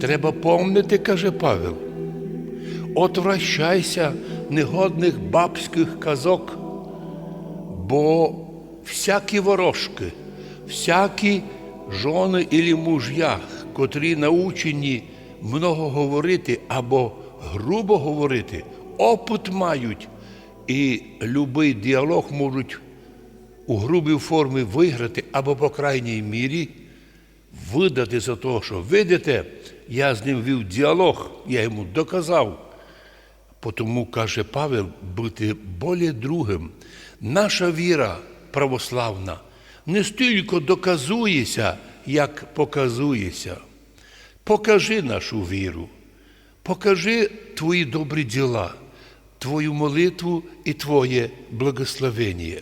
Треба помнити, каже Павел. Отвращайся негодних бабських казок, бо всякі ворожки, всякі жони і муж'я, котрі научені много говорити або грубо говорити, опит мають і любий діалог можуть у грубій формі виграти або, по крайній мірі, видати за того, що видите, я з ним вів діалог, я йому доказав. Тому, каже Павел, бути более другим. Наша віра православна не стільки доказується, як показується. Покажи нашу віру, покажи твої добрі діла, твою молитву і твоє благословення.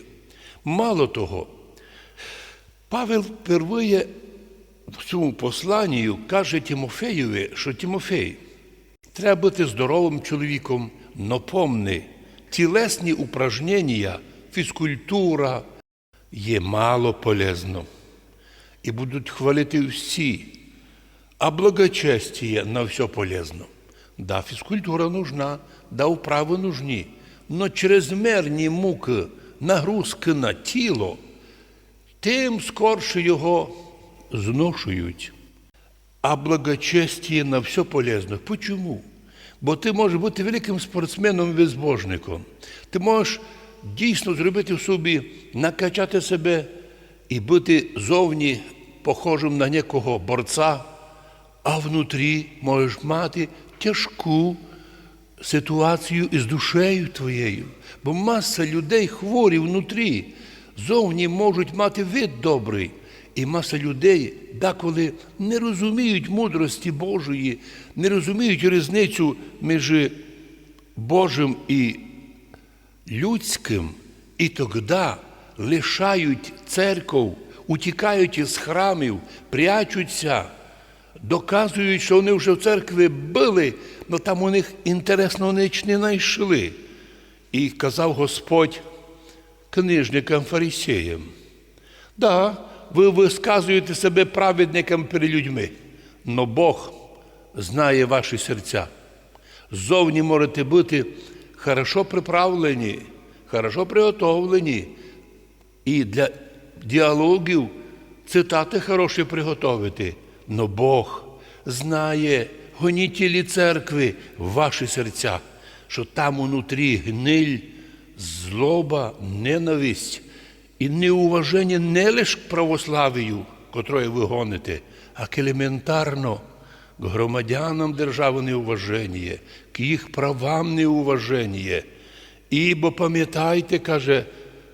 Мало того, Павел впервые в цьому посланні каже Тимофеєві, що Тимофей, треба бути здоровим чоловіком, но помни, тілесні упражнення, фізкультура є мало полезно. І будуть хвалити всі, а благочестие на все полезно. Да, фізкультура нужна, да, вправи нужні, но чрезмерні муки, нагрузки на тіло, тим скорше його зношують. А благочестие на все полезно. Почому? Бо ти можеш бути великим спортсменом безбожником. Ти можеш дійсно зробити в собі, накачати себе і бути зовні похожим на некого борця, а внутрі можеш мати тяжку ситуацію із душею твоєю. Бо маса людей хворі внутрі, зовні можуть мати вид добрий. І маса людей деколи не розуміють мудрості Божої, не розуміють різницю між Божим і людським, і тоді лишають церков, утікають із храмів, прячуться, доказують, що вони вже в церкві були, але там у них інтересного не знайшли. І казав Господь книжникам фарисеям. Да, ви висказуєте себе праведником перед людьми, но Бог знає ваші серця. Ззовні можете бути хорошо приправлені, хорошо приготовлені. І для діалогів цитати хороші приготовити. Но Бог знає гонітелі церкви ваші серця, що там унутрі гниль, злоба, ненависть і неуваження не лише к православію, котрої ви гоните, а к елементарно к громадянам держави неуваження, к їх правам неуваження. Ібо пам'ятайте, каже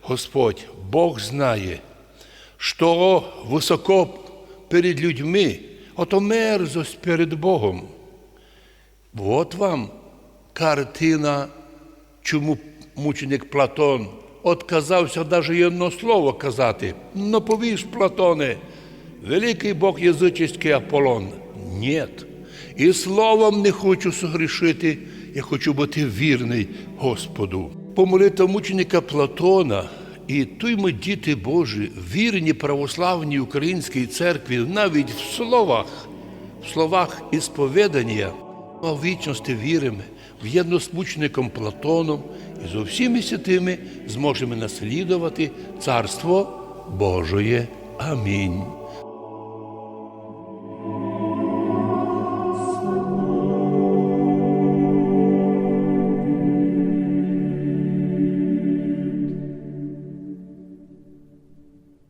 Господь, Бог знає, що високо перед людьми, ото мерзость перед Богом. От вам картина, чому мученик Платон отказався навіть одно слово казати. Ну повіж, Платоне, великий Бог язичний Аполлон. Ні. І словом не хочу согрішити, я хочу бути вірний Господу. Помолитва мученика Платона і той ми, діти Божі, вірні православній українській церкві, навіть в словах, в словах ісповідання, а в вічності віримо, в єдно Платоном і з усіми святими зможемо наслідувати Царство Божоє. Амінь.